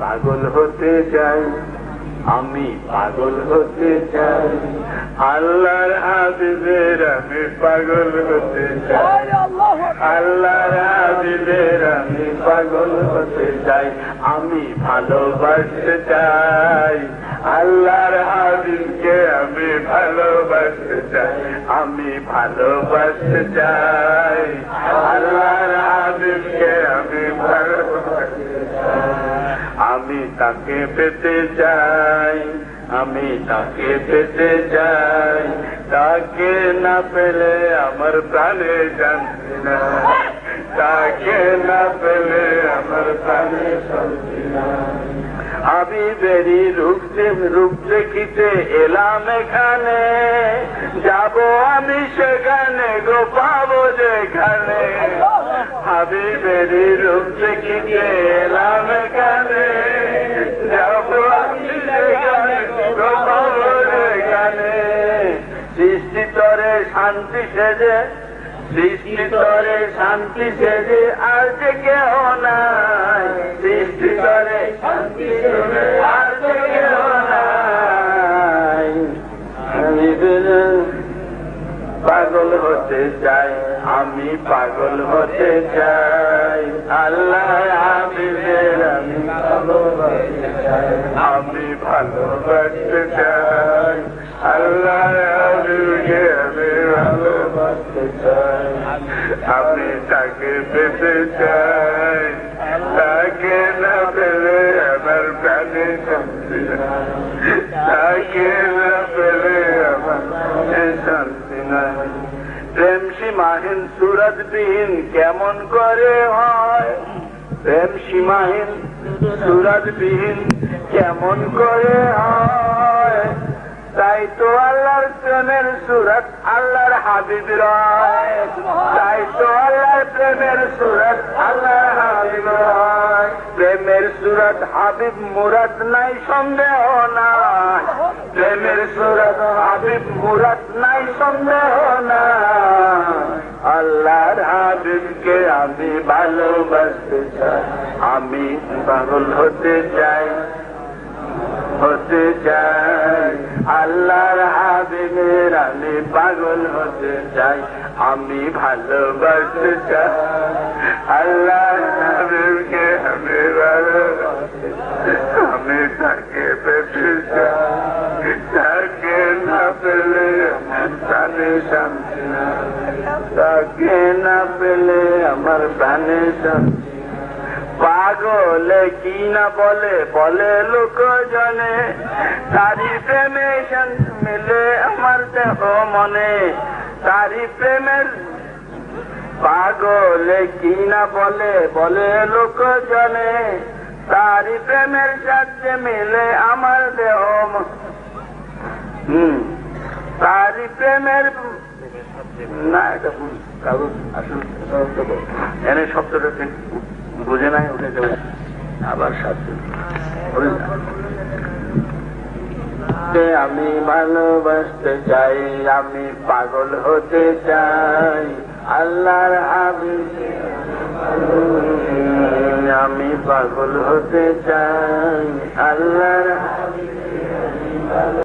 পাগল হতে চাই, আমি পাগল হতে চাই। আল্লাহর হাবিবের আমি পাগল হতে চাই। আল্লাহর হাবিবের আমি পাগল হতে চাই, আমি ভালোবাসতে চাই। আল্লাহর হাবিবকে আমি ভালোবাসতে চাই, আমি ভালোবাসতে চাই। আল্লাহর হাবিবকে আমি ভালোবাসতে চাই। আমি তাকে পেতে চাই, আমি তাকে পেতে চাই। তাকে না পেলে আমার প্রাণে শান্তি না তাকে না পেলে আমার প্রাণে শান্তি না আমি বেরি রূপতে রূপ দেখিতে এলাম এখানে। যাব আমি সেখানে, গো পাবো যেখানে। আমি বেরি রূপ দেখিতে এলাম শান্তি সেজে, সৃষ্টি শান্তি সেজে, আর যে কেহ নাই। সৃষ্টি শান্তি সেজে, আর যে কেহ নাই। আমি পাগল হতে চাই, আমি পাগল হতে চাই। আল্লাহ আমি আমি ভালোবাসতে চাই আল্লাহ হাবিবকে আমি তাকে পেতে চাই। তাকে না পেলে আমার প্রাণে শান্তি নাই। তাকে না পেলে আমার শান্তি নাই। প্রেম সীমাহীন সুরজবিহীন কেমন করে হয়? প্রেম সীমাহীন, সুরজবিহীন, কেমন করে হয়? তাই তো আল্লাহর প্রেমের সুরত আল্লাহর হাবিব রয়। তাই তো আল্লাহর প্রেমের সুরত আল্লাহর হাবিব রয়। প্রেমের সুরত হাবিব মুরাদ নাই, সন্দেহ নাই। প্রেমের সুরত হাবিব মুরাদ নাই, সন্দেহ নাই। হাবিবকে আমি ভালোবাসতে চাই। আমি পাগল হতে চাই হতে চাই। আল্লাহর হাবিবের আমি পাগল হতে চাই, আমি ভালোবাসতে চাই। আল্লাহর হাবিবকে আমি ভালোবাসতে। আমি তাকে পেতে চাই। তাকে না পেলে প্রাণে শান্তি না তাকে না পেলে আমার প্রাণে পাগলে কি না বলে বলে লোক জনে তারি প্রেমে মিলে আমার দেহ মনে। তারি প্রেমের পাগলে কি না বলে বলে লোক জনে তারি প্রেমের সাথে মিলে আমার দেহ হুম। প্রেমের না, এটা এনে শব্দটা ঠিক বুঝে নাই আবার সাথে আমি ভালোবাসতে চাই, আমি পাগল হতে চাই। আল্লাহর হাবিব। আমি পাগল হতে চাই। আল্লাহর হাবিব।